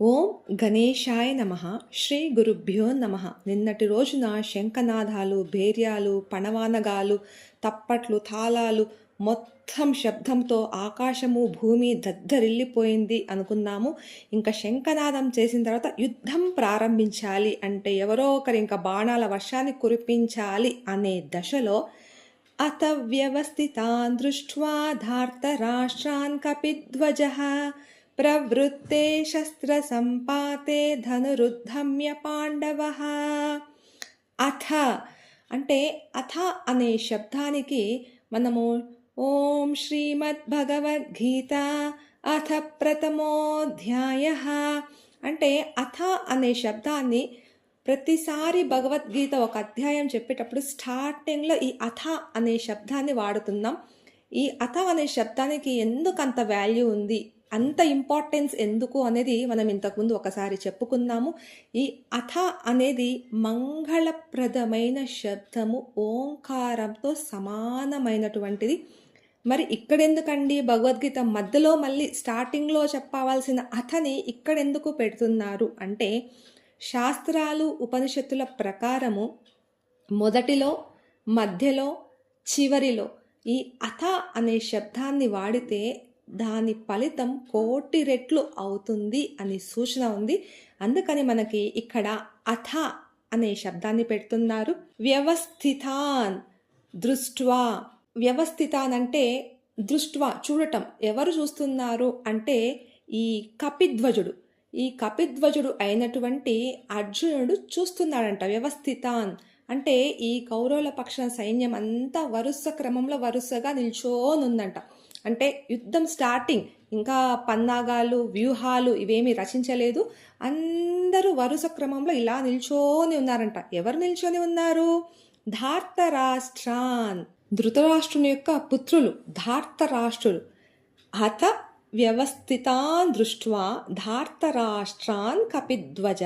ఓం గణేశాయ నమ. శ్రీ గురుభ్యో నమ. నిన్నటి రోజున శంఖనాదాలు భేర్యాలు పణవానగాలు తప్పట్లు తాళాలు మొత్తం శబ్దంతో ఆకాశము భూమి దద్దరిల్లిపోయింది అనుకున్నాము. ఇంకా శంఖనాదం చేసిన తర్వాత యుద్ధం ప్రారంభించాలి అంటే ఎవరో ఒకరు ఇంకా బాణాల వర్షాన్ని కురిపించాలి అనే దశలో అత వ్యవస్థితాన్ దృష్ట్వా ధార్తరాష్ట్రాన్ కపిధ్వజ. ప్రవృత్తే శస్త్రసంపాతే ధనురుద్ధమ్య పాండవ అథ అంటే అథ అనే శబ్దానికి మనము ఓం శ్రీమద్భగవద్గీత అథ ప్రథమోధ్యాయ. అంటే అథ అనే శబ్దాన్ని ప్రతిసారి భగవద్గీత ఒక అధ్యాయం చెప్పేటప్పుడు స్టార్టింగ్లో ఈ అథ అనే శబ్దాన్ని వాడుతున్నాం. ఈ అథ అనే శబ్దానికి ఎందుకు అంత వాల్యూ ఉంది? అంత ఇంపార్టెన్స్ ఎందుకు అనేది మనం ఇంతకుముందు ఒకసారి చెప్పుకున్నాము. ఈ అథ అనేది మంగళప్రదమైన శబ్దము ఓంకారంతో సమానమైనటువంటిది. మరి ఇక్కడెందుకండి భగవద్గీత? మధ్యలో మళ్ళీ స్టార్టింగ్లో చెప్పవలసిన అథని ఇక్కడెందుకు పెడుతున్నారు? అంటే శాస్త్రాలు ఉపనిషత్తుల ప్రకారము మొదటిలో మధ్యలో చివరిలో ఈ అథ అనే శబ్దాన్ని వాడితే దాని ఫలితం కోటి రెట్లు అవుతుంది అని సూచన ఉంది. అందుకని మనకి ఇక్కడ అథ అనే శబ్దాన్ని పెడుతున్నారు. వ్యవస్థితాన్ దృష్ట్వా. వ్యవస్థితాన్ అంటే దృష్ట్వా చూడటం. ఎవరు చూస్తున్నారు అంటే ఈ కపిధ్వజుడు. ఈ కపిధ్వజుడు అయినటువంటి అర్జునుడు చూస్తున్నాడంట వ్యవస్థితాన్. అంటే ఈ కౌరవుల పక్ష సైన్యం అంతా వరుస క్రమంలో వరుసగా నిల్చోనుందంట. అంటే యుద్ధం స్టార్టింగ్. ఇంకా పన్నాగాలు వ్యూహాలు ఇవేమీ రచించలేదు. అందరూ వరుస క్రమంలో ఇలా నిల్చొని ఉన్నారంట. ఎవరు నిల్చొని ఉన్నారు? ధార్తరాష్ట్రాన్. ధృతరాష్ట్రుని యొక్క పుత్రులు ధార్తరాష్ట్రులు. అత వ్యవస్థితాన్ దృష్ట్వా ధార్తరాష్ట్రాన్ కపిధ్వజ.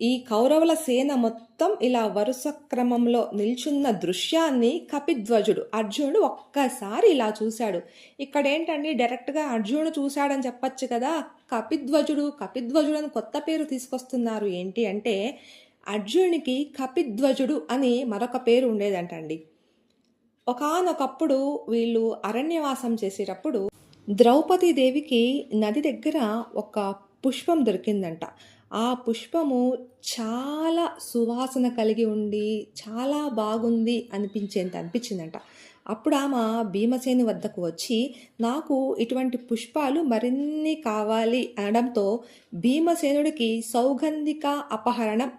ఈ కౌరవుల సేన మొత్తం ఇలా వరుస క్రమంలో నిల్చున్న దృశ్యాన్ని కపిధ్వజుడు అర్జునుడు ఒక్కసారి ఇలా చూశాడు. ఇక్కడ ఏంటండి డైరెక్ట్గా అర్జునుడు చూశాడని చెప్పచ్చు కదా. కపిధ్వజుడు కపిధ్వజుడు అని కొత్త పేరు తీసుకొస్తున్నారు. ఏంటి అంటే అర్జునునికి కపిధ్వజుడు అని మరొక పేరు ఉండేదంటండి. ఒకనొకప్పుడు వీళ్ళు అరణ్యవాసం చేసేటప్పుడు ద్రౌపదీదేవికి నది దగ్గర ఒక పుష్పం దొరికిందంట. ఆ పుష్పము చాలా సువాసన కలిగి ఉండి చాలా బాగుంది అనిపించేంత అనిపించిందంట. అప్పుడు ఆమె భీమసేని వద్దకు వచ్చి నాకు ఇటువంటి పుష్పాలు మరిన్ని కావాలి అనడంతో భీమసేనుడికి సౌగంధిక అపహరణం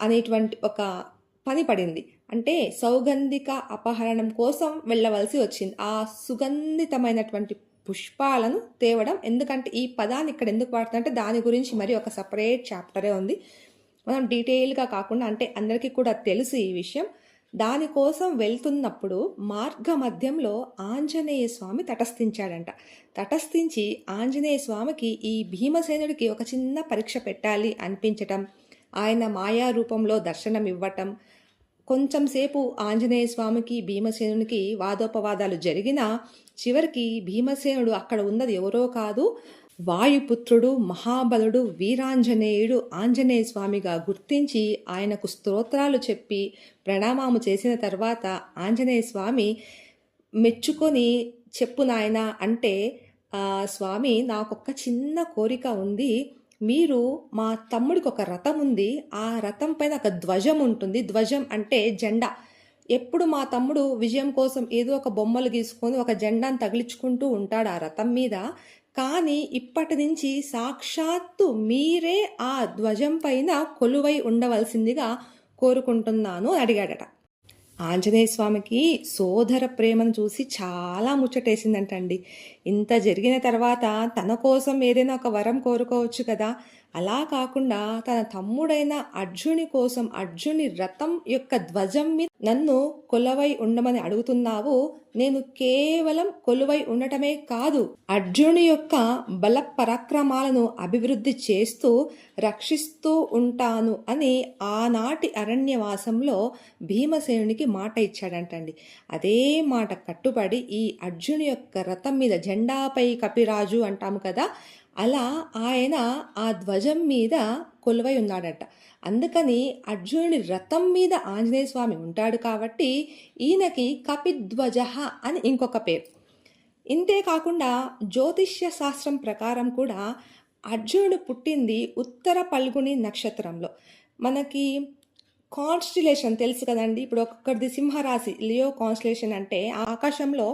అనేటువంటి ఒక పని పడింది. అంటే సౌగంధిక అపహరణం కోసం వెళ్ళవలసి వచ్చింది. ఆ సుగంధితమైనటువంటి పుష్పాలను తేవడం. ఎందుకంటే ఈ పదాన్ని ఇక్కడ ఎందుకు వాడుతుందంటే దాని గురించి మరి ఒక సపరేట్ చాప్టరే ఉంది. మనం డీటెయిల్గా కాకుండా అంటే అందరికీ కూడా తెలుసు ఈ విషయం. దానికోసం వెళ్తున్నప్పుడు మార్గ మధ్యంలో ఆంజనేయ స్వామి తటస్థించాడంట. తటస్థించి ఆంజనేయ స్వామికి ఈ భీమసేనుడికి ఒక చిన్న పరీక్ష పెట్టాలి అనిపించటం ఆయన మాయా రూపంలో దర్శనం ఇవ్వటం కొంచెం సేపు ఆంజనేయ స్వామికి భీమసేనునికి వాదోపవాదాలు జరిగినా చివరికి భీమసేనుడు అక్కడ ఉన్నది ఎవరో కాదు వాయుపుత్రుడు మహాబలుడు వీరాంజనేయుడు ఆంజనేయ స్వామిగా గుర్తించి ఆయనకు స్తోత్రాలు చెప్పి ప్రణామాము చేసిన తర్వాత ఆంజనేయ స్వామి మెచ్చుకొని చెప్పు నాయన అంటే స్వామి నాకొక్క చిన్న కోరిక ఉంది. మీరు మా తమ్ముడికి ఒక రథం ఉంది. ఆ రథం పైన ఒక ధ్వజం ఉంటుంది. ధ్వజం అంటే జెండా. ఎప్పుడు మా తమ్ముడు విజయం కోసం ఏదో ఒక బొమ్మలు గీసుకొని ఒక జెండాను తగిలించుకుంటూ ఉంటాడు ఆ రథం మీద. కానీ ఇప్పటి నుంచి సాక్షాత్తు మీరే ఆ ధ్వజం పైన కొలువై ఉండవలసిందిగా కోరుకుంటున్నాను అడిగాడట. ఆంజనేయ స్వామికి సోదర ప్రేమను చూసి చాలా ముచ్చటేసిందంటండి. ఇంత జరిగిన తర్వాత తన కోసం ఏదైనా ఒక వరం కోరుకోవచ్చు కదా. అలా కాకుండా తన తమ్ముడైన అర్జుని కోసం అర్జుని రథం యొక్క ధ్వజం మీద నన్ను కొలవై ఉండమని అడుగుతున్నావు. నేను కేవలం కొలువై ఉండటమే కాదు అర్జుని యొక్క బల పరాక్రమాలను అభివృద్ధి చేస్తూ రక్షిస్తూ ఉంటాను అని ఆనాటి అరణ్యవాసంలో భీమసేనునికి మాట ఇచ్చాడంటండి అదే మాట కట్టుబడి ఈ అర్జుని యొక్క రథం మీద జెండాపై కపిరాజు అంటాము కదా అలా ఆయన ఆ ధ్వజం మీద కొలువై ఉన్నాడట. అందుకని అర్జునుడి రథం మీద ఆంజనేయ స్వామి ఉంటాడు కాబట్టి ఈయనకి కపిధ్వజ అని ఇంకొక పేరు. ఇంతే కాకుండా జ్యోతిష్య శాస్త్రం ప్రకారం కూడా అర్జునుడు పుట్టింది ఉత్తర పల్గుని నక్షత్రంలో. మనకి కాన్స్టిలేషన్ తెలుసు కదండి ఇప్పుడు ఒక్కొక్కరిది సింహరాశి లియో కాన్స్టిలేషన్ అంటే ఆకాశంలో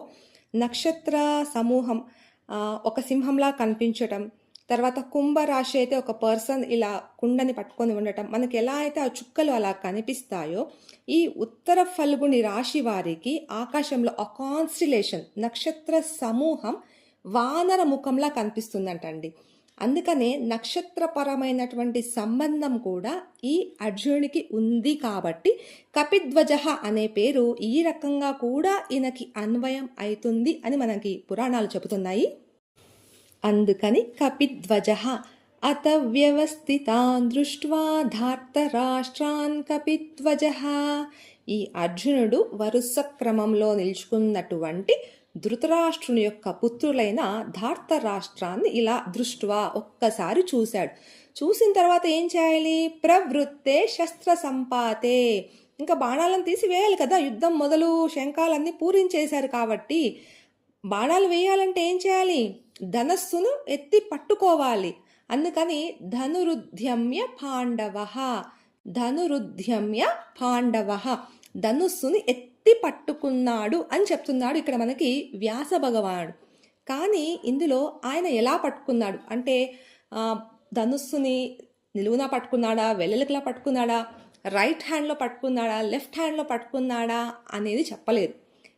నక్షత్ర సమూహం ఒక సింహంలా కనిపించటం తర్వాత కుంభరాశి అయితే ఒక పర్సన్ ఇలా కుండని పట్టుకొని ఉండటం మనకి ఎలా అయితే ఆ చుక్కలు అలా కనిపిస్తాయో ఈ ఉత్తర ఫల్గుని రాశి వారికి ఆకాశంలో ఆ కాన్స్టిలేషన్ నక్షత్ర సమూహం వానర ముఖంలా కనిపిస్తుందంటండి. అందుకనే నక్షత్రపరమైనటువంటి సంబంధం కూడా ఈ అర్జునుడికి ఉంది కాబట్టి కపిధ్వజ అనే పేరు ఈ రకంగా కూడా ఈయనకి అన్వయం అవుతుంది అని మనకి పురాణాలు చెబుతున్నాయి. అందుకని కపిధ్వజ అత వ్యవస్థితాన్ దృష్ట్వా ధార్తరాష్ట్రాన్ కపిధ్వజ. ఈ అర్జునుడు వరుస క్రమంలో నిలుచుకున్నటువంటి ధృతరాష్ట్రుని యొక్క పుత్రులైన ధార్తరాష్ట్రాన్ని ఇలా దృష్ట్వా ఒక్కసారి చూశాడు. చూసిన తర్వాత ఏం చేయాలి? ప్రవృత్తే శస్త్ర సంపాతే. ఇంకా బాణాలను తీసి వేయాలి కదా. యుద్ధం మొదలు శంఖాలన్నీ పూరించేశారు కాబట్టి బాణాలు వేయాలంటే ఏం చేయాలి? ధనస్సును ఎత్తి పట్టుకోవాలి. అందుకని ధనురుద్యమ్య పాండవ. ధనురుద్యమ్య పాండవ. ధనుస్సుని ఎత్తి పట్టుకున్నాడు అని చెప్తున్నాడు ఇక్కడ మనకి వ్యాస భగవానుడు. కానీ ఇందులో ఆయన ఎలా పట్టుకున్నాడు? అంటే ధనుస్సుని నిలువున పట్టుకున్నాడా? వెల్లలికలా పట్టుకున్నాడా? రైట్ హ్యాండ్లో పట్టుకున్నాడా? లెఫ్ట్ హ్యాండ్లో పట్టుకున్నాడా? అనేది చెప్పలేదు.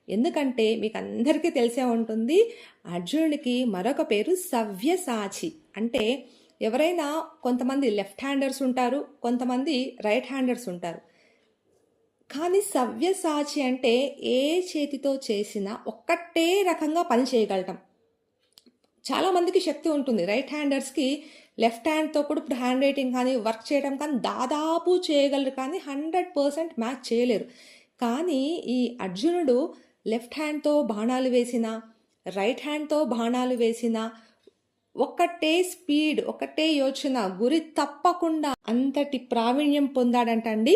ఎందుకంటే మీకు అందరికీ తెలిసే ఉంటుంది అర్జునుడికి మరొక పేరు సవ్యసాచి. అంటే ఎవరైనా కొంతమంది లెఫ్ట్ హ్యాండర్స్ ఉంటారు కొంతమంది రైట్ హ్యాండర్స్ ఉంటారు. కానీ సవ్యసాచి అంటే ఏ చేతితో చేసినా ఒక్కటే రకంగా పని చేయగలటం. చాలా మందికి శక్తి ఉంటుంది. రైట్ హ్యాండర్స్కి లెఫ్ట్ హ్యాండ్తో కూడా ఇప్పుడు హ్యాండ్ రైటింగ్ కానీ వర్క్ చేయడం కానీ దాదాపు చేయగలరు కానీ హండ్రెడ్ పర్సెంట్ మ్యాచ్ చేయలేరు. కానీ ఈ అర్జునుడు లెఫ్ట్ హ్యాండ్తో బాణాలు వేసిన రైట్ హ్యాండ్తో బాణాలు వేసిన ఒక్కటే స్పీడ్ ఒకటే యోచన గురి తప్పకుండా అంతటి ప్రావీణ్యం పొందాడంటండి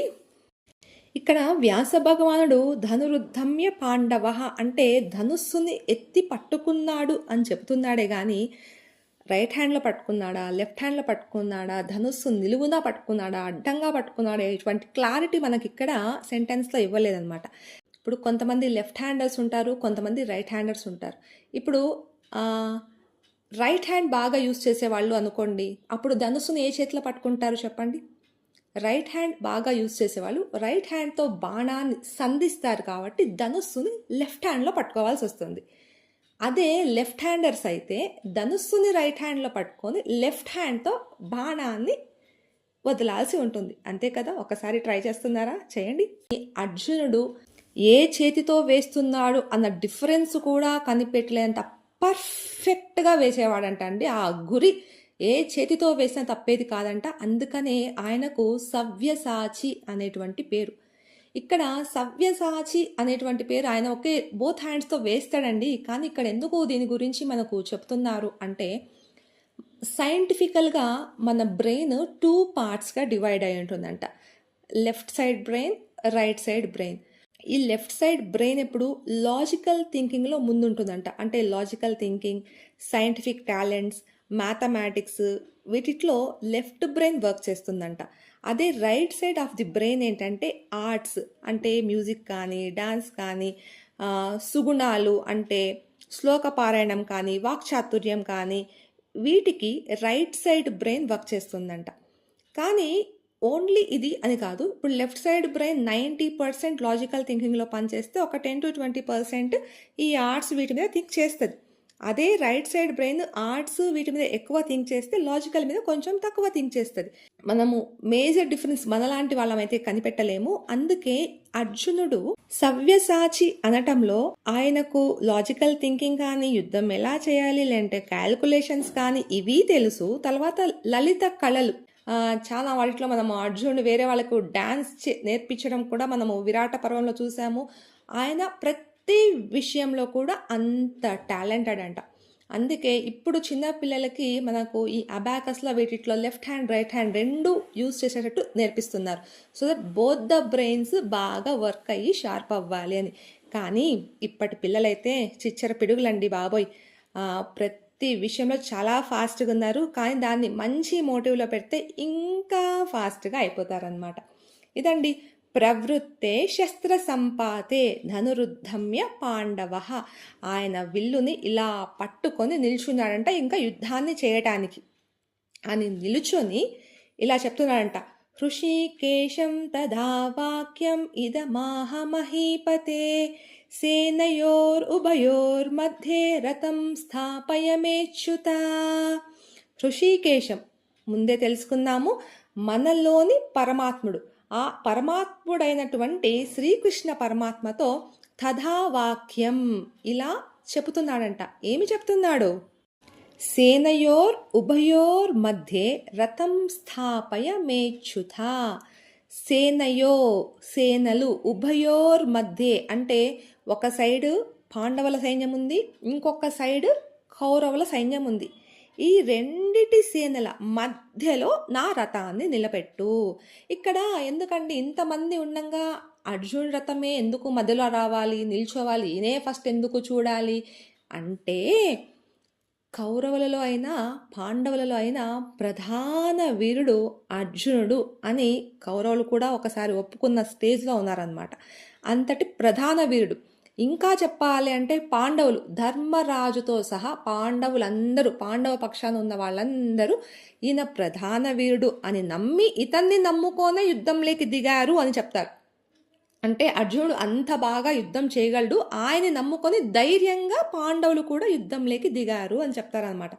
ఇక్కడ వ్యాస భగవానుడు ధనురుద్ధమ్య పాండవ అంటే ధనుస్సుని ఎత్తి పట్టుకున్నాడు అని చెబుతున్నాడే కానీ రైట్ హ్యాండ్లో పట్టుకున్నాడా లెఫ్ట్ హ్యాండ్లో పట్టుకున్నాడా ధనుస్సు నిలువునా పట్టుకున్నాడా అడ్డంగా పట్టుకున్నాడా ఇటువంటి క్లారిటీ మనకి ఇక్కడ సెంటెన్స్లో ఇవ్వలేదన్నమాట. ఇప్పుడు కొంతమంది లెఫ్ట్ హ్యాండర్స్ ఉంటారు కొంతమంది రైట్ హ్యాండర్స్ ఉంటారు. ఇప్పుడు రైట్ హ్యాండ్ బాగా యూస్ చేసేవాళ్ళు అనుకోండి అప్పుడు ధనుస్సుని ఏ చేతిలో పట్టుకుంటారు చెప్పండి? రైట్ హ్యాండ్ బాగా యూజ్ చేసేవాళ్ళు. రైట్ హ్యాండ్తో బాణాన్ని సంధిస్తారు కాబట్టి ధనుస్సుని లెఫ్ట్ హ్యాండ్లో పట్టుకోవాల్సి వస్తుంది. అదే లెఫ్ట్ హ్యాండర్స్ అయితే ధనుస్సుని రైట్ హ్యాండ్లో పట్టుకొని లెఫ్ట్ హ్యాండ్తో బాణాన్ని వదలాల్సి ఉంటుంది. అంతే కదా? ఒకసారి ట్రై చేస్తున్నారా? చేయండి. ఈ అర్జునుడు ఏ చేతితో వేస్తున్నాడు అన్న డిఫరెన్స్ కూడా కనిపెట్టలేంత పర్ఫెక్ట్గా వేసేవాడంట అండి ఆ గురి. ఏ చేతితో వేసినా తప్పేది కాదంట. అందుకనే ఆయనకు సవ్యసాచి అనేటువంటి పేరు. ఇక్కడ సవ్యసాచి అనేటువంటి పేరు ఆయన ఒకే బోత్ హ్యాండ్స్తో వేస్తాడండి. కానీ ఇక్కడ ఎందుకు దీని గురించి మనకు చెప్తున్నారు అంటే సైంటిఫికల్గా మన బ్రెయిన్ టూ పార్ట్స్గా డివైడ్ అయి ఉంటుందంట. Left side brain right side brain ఈ లెఫ్ట్ సైడ్ బ్రెయిన్ ఎప్పుడు లాజికల్ థింకింగ్లో ముందుంటుందంట. అంటే logical thinking scientific talents mathematics వీటిలో లెఫ్ట్ బ్రెయిన్ వర్క్ చేస్తుందంట. అదే right side of the brain ఏంటంటే ఆర్ట్స్ అంటే మ్యూజిక్ కానీ డాన్స్ కానీ సుగుణాలు అంటే శ్లోక పారాయణం కానీ వాక్చాతుర్యం కానీ వీటికి రైట్ సైడ్ బ్రెయిన్ వర్క్ చేస్తుందంట. కానీ ఓన్లీ ఇది అని కాదు. ఇప్పుడు left side brain ninety percent logical థింకింగ్లో పనిచేస్తే ఒక టెన్ టు ట్వంటీ పర్సెంట్ ఈ ఆర్ట్స్ వీటి మీద థింక్ చేస్తుంది. అదే రైట్ సైడ్ బ్రెయిన్ ఆర్ట్స్ వీటి మీద ఎక్కువ థింక్ చేస్తే లాజికల్ మీద కొంచెం తక్కువ థింక్ చేస్తుంది. మనము మేజర్ డిఫరెన్స్ మనలాంటి వాళ్ళమైతే కనిపెట్టలేము. అందుకే అర్జునుడు సవ్యసాచి అనటంలో ఆయనకు లాజికల్ థింకింగ్ కానీ యుద్ధం ఎలా చేయాలి లేదంటే క్యాల్కులేషన్స్ కానీ ఇవి తెలుసు. తర్వాత లలిత కళలు. చాలా వాటిలో మనము అర్జునుడు వేరే వాళ్ళకు డాన్స్ చే- నేర్పించడం కూడా మనము విరాట పర్వంలో చూసాము. ఆయన ప్రతి ప్రతి విషయంలో కూడా అంత టాలెంటెడ్ అంట. అందుకే ఇప్పుడు చిన్న పిల్లలకి మనకు ఈ అబాకస్లో వీటిలో లెఫ్ట్ హ్యాండ్ రైట్ హ్యాండ్ రెండు యూస్ చేసేటట్టు నేర్పిస్తున్నారు. So that both the brains బాగా వర్క్ అయ్యి షార్ప్ అవ్వాలి అని. కానీ ఇప్పటి పిల్లలైతే చిచ్చర పిడుగులండి బాబోయ్. ప్రతి విషయంలో చాలా ఫాస్ట్గా ఉన్నారు. కానీ దాన్ని మంచి మోటివ్లో పెడితే ఇంకా ఫాస్ట్గా అయిపోతారనమాట ఇదండి ప్రవృత్తే శస్త్ర సంపాతే ధనురుద్ధమ్య పాండవ. ఆయన విల్లుని ఇలా పట్టుకొని నిల్చున్నాడంట ఇంకా యుద్ధాన్ని చేయటానికి. అని నిలుచొని ఇలా చెప్తున్నాడంట. హృషికేశం తదా వాక్యం ఇదమాహ మహీపతే సేనయోర్ ఉభయోర్ మధ్యే రథం స్థాపయమేచ్యుత. హృషికేశం. ముందే తెలుసుకున్నాము మనలోని పరమాత్ముడు. ఆ పరమాత్ముడైనటువంటి శ్రీకృష్ణ పరమాత్మతో తథావాక్యం ఇలా చెబుతున్నాడంట. ఏమి చెప్తున్నాడు? సేనయోర్ ఉభయోర్ మధ్య రథం స్థాపయ మేచ్యుత సేనయో సేనలు ఉభయోర్ మధ్య అంటే ఒక సైడు పాండవుల సైన్యం ఉంది ఇంకొక సైడు కౌరవుల సైన్యం ఉంది. ఈ రెండిటి సేనల మధ్యలో నా రథాన్ని నిలబెట్టు. ఇక్కడ ఎందుకండి ఇంతమంది ఉండంగా? అర్జున్ రథమే ఎందుకు మధ్యలో రావాలి? నిల్చోవాలి? ఈయనే ఫస్ట్ ఎందుకు చూడాలి? అంటే కౌరవులలో అయినా పాండవులలో అయినా ప్రధాన వీరుడు అర్జునుడు అని కౌరవులు కూడా ఒకసారి ఒప్పుకున్న స్టేజ్లో ఉన్నారనమాట అంతటి ప్రధాన వీరుడు. ఇంకా చెప్పాలి అంటే పాండవులు ధర్మరాజుతో సహా పాండవులందరూ పాండవ పక్షాన ఉన్న వాళ్ళందరూ ఈయన ప్రధాన వీరుడు అని నమ్మి ఇతన్ని నమ్ముకోనే యుద్ధంలోకి దిగారు అని చెప్తారు. అంటే అర్జునుడు అంత బాగా యుద్ధం చేయగలడు ఆయన నమ్ముకొని ధైర్యంగా పాండవులు కూడా యుద్ధంలోకి దిగారు అని చెప్తారనమాట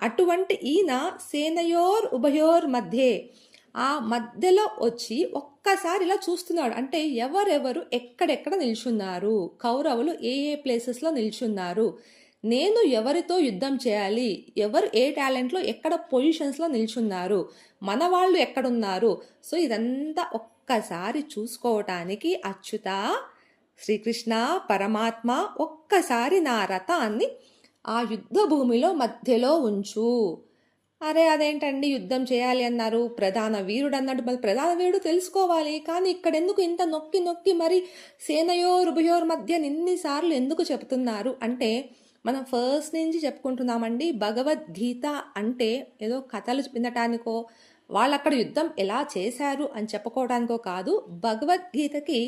అటువంటి ఈయన సేనయోర్ ఉభయోర్ మధ్యే ఆ మధ్యలో వచ్చి ఒక్కసారి ఇలా చూస్తున్నాడు. అంటే ఎవరెవరు ఎక్కడెక్కడ నిల్చున్నారు? కౌరవులు ఏ ఏ ప్లేసెస్లో నిల్చున్నారు? నేను ఎవరితో యుద్ధం చేయాలి? ఎవరు ఏ టాలెంట్లో ఎక్కడ పొజిషన్స్లో నిల్చున్నారు? మన వాళ్ళు ఎక్కడున్నారు? సో ఇదంతా ఒక్కసారి చూసుకోవటానికి అచ్యుత శ్రీకృష్ణ పరమాత్మ ఒక్కసారి నా రథాన్ని ఆ యుద్ధ భూమిలో మధ్యలో ఉంచు. అరే అదేంటండి? యుద్ధం చేయాలి అన్నారు. ప్రధాన వీరుడు అన్నాడు మరి ప్రధాన వీరుడు తెలుసుకోవాలి. కానీ ఇక్కడ ఎందుకు ఇంత నొక్కి నొక్కి మరి సేనయో రుభయోర్ మధ్య ఎన్నిసార్లు ఎందుకు చెప్తున్నారు? అంటే మనం ఫస్ట్ నుంచి చెప్పుకుంటున్నామండి భగవద్గీత అంటే ఏదో కథలు వినటానికో వాళ్ళు అక్కడ యుద్ధం ఎలా చేశారు అని చెప్పుకోవడానికో కాదు భగవద్గీతకి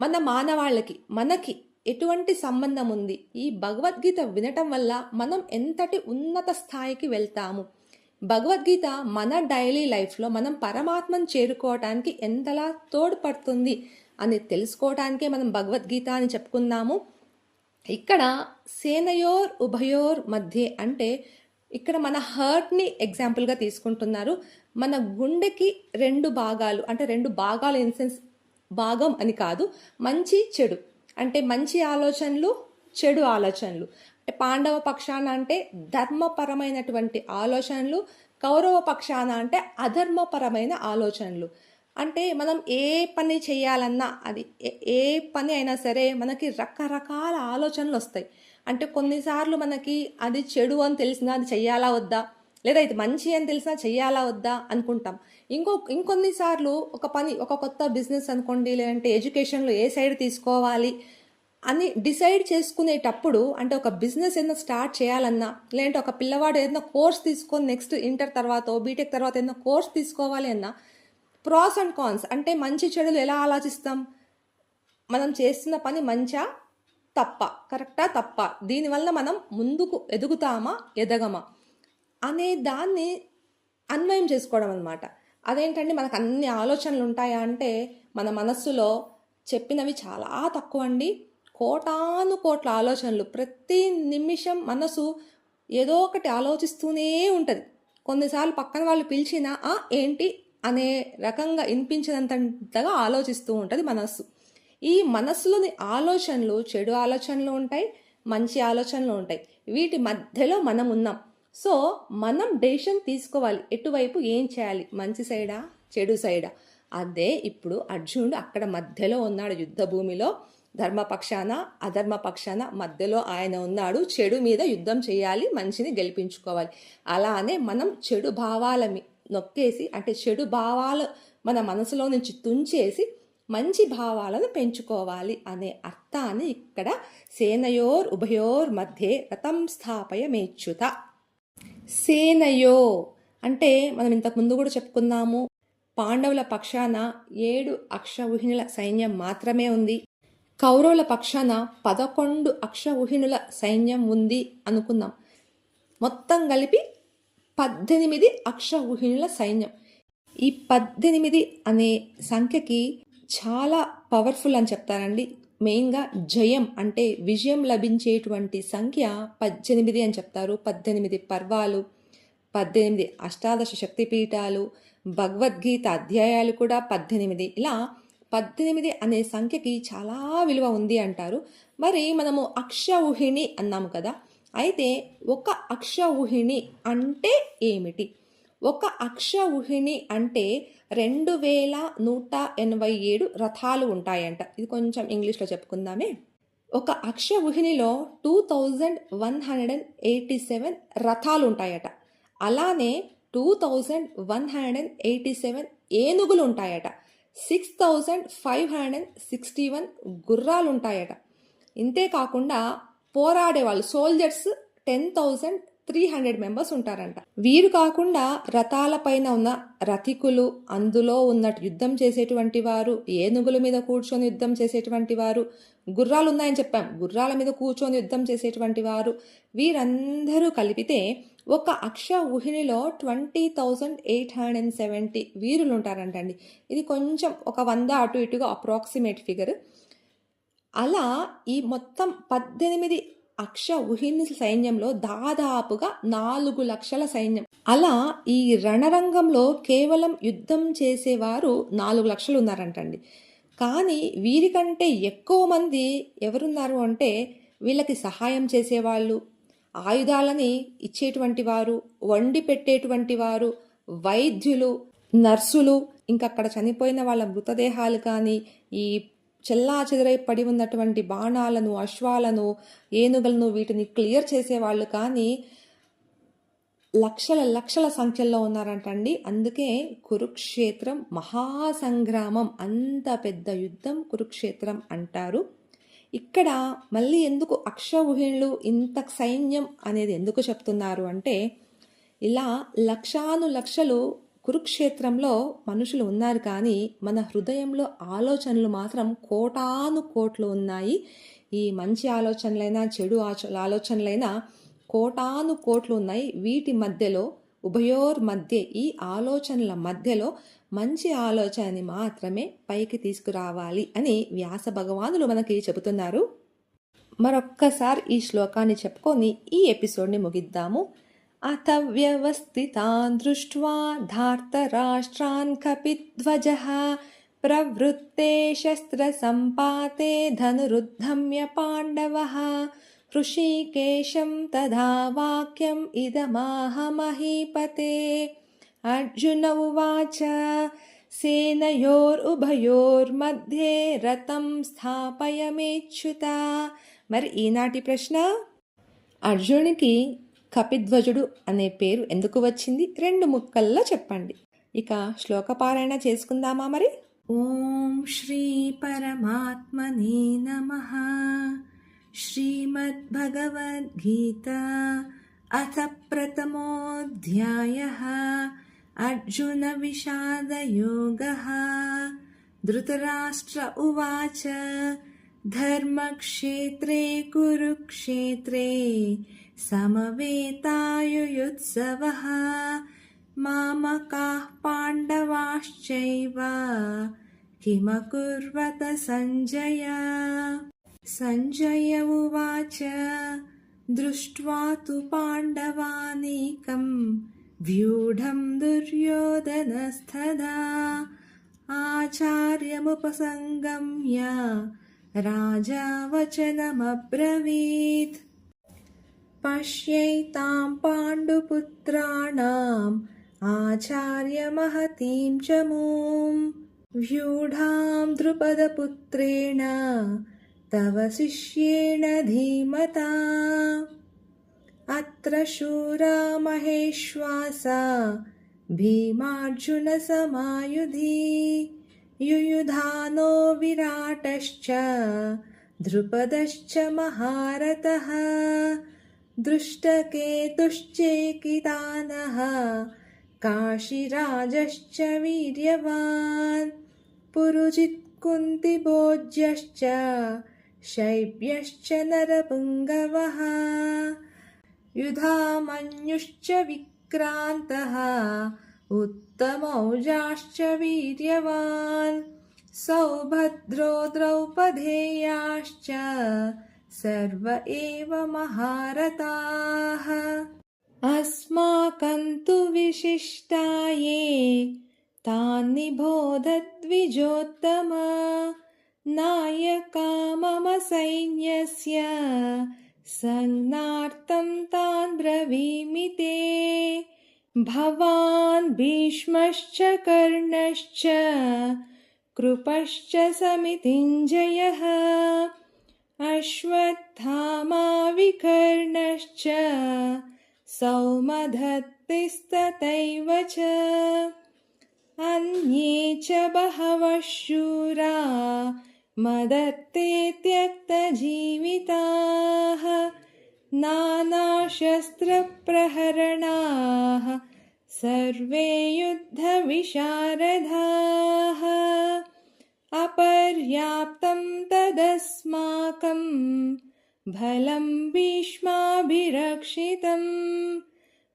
మన మానవాళ్ళకి మనకి ఎటువంటి సంబంధం ఉంది ఈ భగవద్గీత వినటం వల్ల మనం ఎంతటి ఉన్నత స్థాయికి వెళ్తాము? భగవద్గీత మన డైలీ లైఫ్లో మనం పరమాత్మను చేరుకోవటానికి ఎంతలా తోడ్పడుతుంది అని తెలుసుకోవటానికే మనం భగవద్గీత అని చెప్పుకున్నాము. ఇక్కడ సేనయోర్ ఉభయోర్ మధ్య అంటే ఇక్కడ మన హర్ట్ని ఎగ్జాంపుల్గా తీసుకుంటున్నారు. మన గుండెకి రెండు భాగాలు అంటే రెండు భాగాలు ఇన్ సెన్స్ భాగం అని కాదు మంచి చెడు. అంటే మంచి ఆలోచనలు చెడు ఆలోచనలు. అంటే పాండవ పక్షాన అంటే ధర్మపరమైనటువంటి ఆలోచనలు కౌరవ పక్షాన అంటే అధర్మపరమైన ఆలోచనలు. అంటే మనం ఏ పని చేయాలన్నా అది ఏ- ఏ పని అయినా సరే మనకి రకరకాల ఆలోచనలు వస్తాయి. అంటే కొన్నిసార్లు మనకి అది చెడు అని తెలిసినా అది చెయ్యాలా వద్దా? లేదా ఇది మంచి అని తెలిసినా చెయ్యాలా వద్దా అనుకుంటాం. ఇంకో ఇంకొన్నిసార్లు ఒక పని ఒక కొత్త బిజినెస్ అనుకోండి లేదంటే ఎడ్యుకేషన్లో ఏ సైడ్ తీసుకోవాలి అని డిసైడ్ చేసుకునేటప్పుడు అంటే ఒక బిజినెస్ ఏదైనా స్టార్ట్ చేయాలన్నా లేదంటే ఒక పిల్లవాడు ఏదైనా కోర్స్ తీసుకొని నెక్స్ట్ ఇంటర్ తర్వాత బీటెక్ తర్వాత ఏదైనా కోర్స్ తీసుకోవాలి అన్నా ప్రాస్ అండ్ కాన్స్ అంటే మంచి చెడులు ఎలా ఆలోచిస్తాం? మనం చేస్తున్న పని మంచా తప్ప? కరెక్టా తప్ప? దీనివల్ల మనం ముందుకు ఎదుగుతామా ఎదగమా? అనే దాన్ని అన్వయం చేసుకోవడం అనమాట అదేంటండి మనకు అన్ని ఆలోచనలు ఉంటాయా అంటే మన మనస్సులో చెప్పినవి చాలా తక్కువ అండి. కోటాను కోట్ల ఆలోచనలు ప్రతి నిమిషం మనసు ఏదో ఒకటి ఆలోచిస్తూనే ఉంటుంది. కొన్నిసార్లు పక్కన వాళ్ళు పిలిచినా "ఆ, ఏంటి? అనే రకంగా వినిపించినంతగా ఆలోచిస్తూ ఉంటుంది మనస్సు. ఈ మనస్సులోని ఆలోచనలు చెడు ఆలోచనలు ఉంటాయి మంచి ఆలోచనలు ఉంటాయి. వీటి మధ్యలో మనం ఉన్నాం సో మనం డెసిషన్ తీసుకోవాలి. ఎటువైపు ఏం చేయాలి? మంచి సైడా? చెడు సైడా? అదే ఇప్పుడు అర్జునుడు అక్కడ మధ్యలో ఉన్నాడు యుద్ధ భూమిలో ధర్మపక్షాన అధర్మపక్షాన మధ్యలో ఆయన ఉన్నాడు. చెడు మీద యుద్ధం చేయాలి మంచిని గెలిపించుకోవాలి. అలానే మనం చెడు భావాల నొక్కేసి అంటే చెడు భావాలు మన మనసులో నుంచి తుంచేసి మంచి భావాలను పెంచుకోవాలి అనే అర్థాన్ని ఇక్కడ సేనయోర్ ఉభయోర్ మధ్య రథం స్థాపయమేచ్యుత సేనయో. అంటే మనం ఇంతకు ముందు కూడా చెప్పుకున్నాము పాండవుల పక్షాన ఏడు అక్షౌహిణుల సైన్యం మాత్రమే ఉంది. కౌరవుల పక్షాన పదకొండు అక్షౌహిణుల సైన్యం ఉంది అనుకుందాం. మొత్తం కలిపి పద్దెనిమిది అక్షౌహిణుల సైన్యం. ఈ పద్దెనిమిది అనే సంఖ్యకి చాలా పవర్ఫుల్ అని చెప్తారండి. మెయిన్గా జయం అంటే విజయం లభించేటువంటి సంఖ్య పద్దెనిమిది అని చెప్తారు. పద్దెనిమిది పర్వాలు పద్దెనిమిది అష్టాదశ శక్తిపీఠాలు భగవద్గీత అధ్యాయాలు కూడా పద్దెనిమిది. ఇలా పద్దెనిమిది అనే సంఖ్యకి చాలా విలువ ఉంది అంటారు. మరి మనము అక్షౌహిణి అన్నాము కదా అయితే ఒక అక్షౌహిణి అంటే ఏమిటి? ఒక అక్షౌహిణి అంటే రెండు వేల నూట ఎనభై ఏడు రథాలు ఉంటాయంట. ఇది కొంచెం ఇంగ్లీష్లో చెప్పుకుందామే. ఒక అక్షౌహిణిలో two thousand one hundred and eighty seven రథాలు ఉంటాయట. అలానే two thousand one hundred and eighty seven ఏనుగులు ఉంటాయట. Six thousand five hundred and sixty one గుర్రాలు ఉంటాయట. ఇంతే కాకుండా పోరాడే వాళ్ళు soldiers ten thousand three hundred members ఉంటారంట. వీరు కాకుండా రథాలపైన ఉన్న రథికులు అందులో ఉన్నట్టు యుద్ధం చేసేటువంటి వారు ఏనుగుల మీద కూర్చొని యుద్ధం చేసేటువంటి వారు గుర్రాలు ఉన్నాయని చెప్పాం. గుర్రాల మీద కూర్చొని యుద్ధం చేసేటువంటి వారు వీరందరూ కలిపితే ఒక అక్ష ఊహినిలో twenty thousand eight hundred and seventy వీరులు ఉంటారంటండి. ఇది కొంచెం ఒక వంద అటు ఇటుగా అప్రాక్సిమేట్ ఫిగర్. అలా ఈ మొత్తం పద్దెనిమిది అక్ష ఉహిని సైన్యంలో దాదాపుగా నాలుగు లక్షల సైన్యం. అలా ఈ రణరంగంలో కేవలం యుద్ధం చేసేవారు నాలుగు లక్షలు ఉన్నారంటండి. కానీ వీరికంటే ఎక్కువ మంది ఎవరున్నారు అంటే వీళ్ళకి సహాయం చేసేవాళ్ళు ఆయుధాలని ఇచ్చేటువంటి వారు వండి పెట్టేటువంటి వారు వైద్యులు నర్సులు ఇంకా అక్కడ చనిపోయిన వాళ్ళ మృతదేహాలు కానీ ఈ చెల్లా చెదరై పడి ఉన్నటువంటి బాణాలను అశ్వాలను ఏనుగులను వీటిని క్లియర్ చేసేవాళ్ళు. కానీ లక్షల లక్షల సంఖ్యలో ఉన్నారంటండి. అందుకే కురుక్షేత్రం మహాసంగ్రామం అంత పెద్ద యుద్ధం కురుక్షేత్రం అంటారు. ఇక్కడ మళ్ళీ ఎందుకు అక్షౌహిణులు ఇంత సైన్యం అనేది ఎందుకు చెప్తున్నారు అంటే ఇలా లక్షాను లక్షలు కురుక్షేత్రంలో మనుషులు ఉన్నారు కానీ మన హృదయంలో ఆలోచనలు మాత్రం కోటాను కోట్లు ఉన్నాయి. ఈ మంచి ఆలోచనలైనా చెడు ఆచ- ఆలోచనలైనా కోటాను కోట్లు ఉన్నాయి. వీటి మధ్యలో ఉభయోర్ మధ్య ఈ ఆలోచనల మధ్యలో మంచి ఆలోచనని మాత్రమే పైకి తీసుకురావాలి అని వ్యాస భగవానులు మనకి చెబుతున్నారు. మరొక్కసారి ఈ శ్లోకాన్ని చెప్పుకొని ఈ ఎపిసోడ్ని ముగిద్దాము. अथव्यवस्थितान् दृष्ट्वा धार्तराष्ट्रान् कपिध्वजः, प्रवृत्ते शस्त्रसम्पाते धनुरुद्धम्य पाण्डवः। ऋषिकेशं तदा वाक्यम् इदमाहमहीपते। अर्जुन उवाच, सेनयोरुभयोर्मध्ये रथं स्थापयमेच्छुता। मर्, ईनाटि प्रश्न। अर्जुन की కపిధ్వజుడు అనే పేరు ఎందుకు వచ్చింది? రెండు ముక్కల్లో చెప్పండి. ఇక శ్లోకపారాయణ చేసుకుందామా మరి? ఓం శ్రీ పరమాత్మనే నమ. శ్రీమద్భగవద్గీత అథ ప్రథమోధ్యాయ. అర్జున విషాదయోగ. ధృతరాష్ట్ర ఉవాచ. ధర్మక్షేత్రే కురుక్షేత్రే. సమవేతాయుయుత్సవः మామకాः పాండవాశ్చైవ కిమకుర్వత సంజయ సంజయ ఉవాచ దృష్ట్వా తు పాండవానేకం వ్యూఢం దుర్యోధనస్తదా ఆచార్యముపసంగమ్య రాజా వచనమబ్రవీత్ पश्यैतां पाण्डुपुत्राणाम् आचार्यमहतीं च मूं व्यूढां द्रुपदपुत्रेण तव शिष्येण धीमता अत्र शूरा महेश्वासा भीमार्जुनसमायुधि युयुधानो विराटश्च द्रुपदश्च महारथः दृष्टकेतुश्चेकितानः काशीराजश्च वीर्यवान् पुरुजित्कुन्तिभोज्यश्च शैब्यश्च नरपुङ्गवः युधामन्युश्च विक्रान्तः उत्तमौजाश्च वीर्यवान् सौभद्रो द्रौपदेयाश्च सर्व एव महारथाः। अस्माकं तु विशिष्टाये तान् निबोधद्विजोत्तम नायका मम सैन्यस्य संज्ञार्थं तान् ब्रवीमि ते। भवान् भीष्मश्च कर्णश्च कृपश्च समितिञ्जयः अश्वत्थामा विकर्णश्च सौमधत्तिस्तथैव च। अन्ये च बहवः शूरा मदत्ते त्यक्तजीविताः नानाशस्त्रप्रहरणाः सर्वे युद्धविशारदाः अपर्याप्तं तदस्माकं बलं भीष्माभिरक्षितम्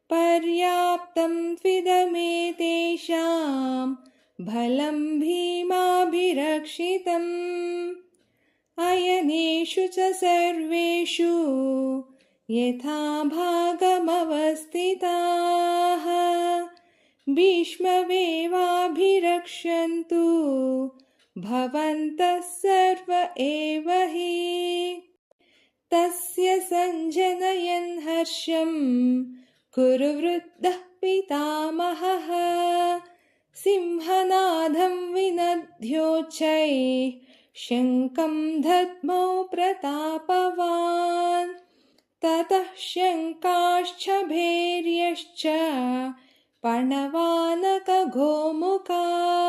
पर्याप्तं त्विदमेतेषां बलं भीमाभिरक्षितम्। अयनेषु च सर्वेषु यथा भागमवस्थिताः। भीष्ममेवाभिरक्षन्तु भवन्तः सर्व एव हि। तस्य सञ्जनयन् हर्षम्। कुरु वृद्धः पितामहः। सिंहनादं विनद्योच्चैः शङ्खं दद्मौ प्रतापवान्। ततः शङ्काश्च भैर्यश्च। पणवानकगोमुखाः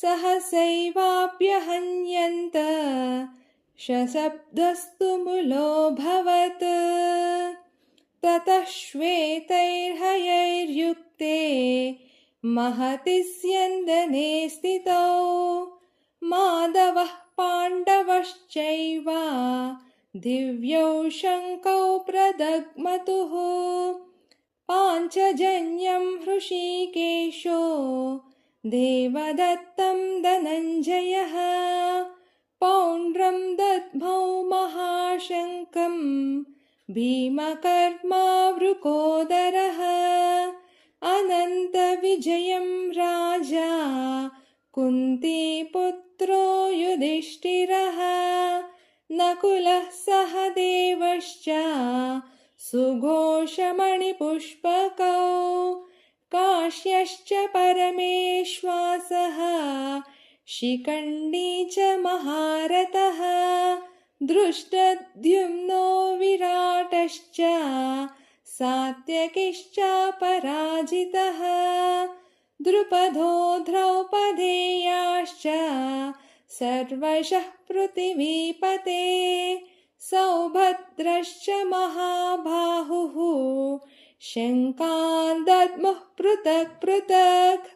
सहसैवाप्यहन्यन्त। शशब्दस्तु मुलोऽभवत् ततः श्वेतैर्हयैर्युक्ते महति स्यन्दने स्थितौ। माधवः पाण्डवश्चैव दिव्यौ शङ्कौ प्रदग्मतुः। पाञ्चजन्यं हृषीकेशो देवदत्तं धनञ्जयः पौण्ड्रं दद्मौ महाशङ्कम् भीमकर्मावृकोदरः अनन्तविजयं राजा कुन्तीपुत्रो युधिष्ठिरः नकुलः सह देवश्च सुघोषमणिपुष्पकौ काश्यश्च परमेश्वासः शिखण्डी च महारथः दृष्टद्युम्नो विराटश्च सात्यकिश्च पराजितः द्रुपदो द्रौपदेयाश्च सर्वशः पृथिवीपते सौभद्रश्च महाबाहुः शङ्कान् दद्मुः पृथक् पृथक्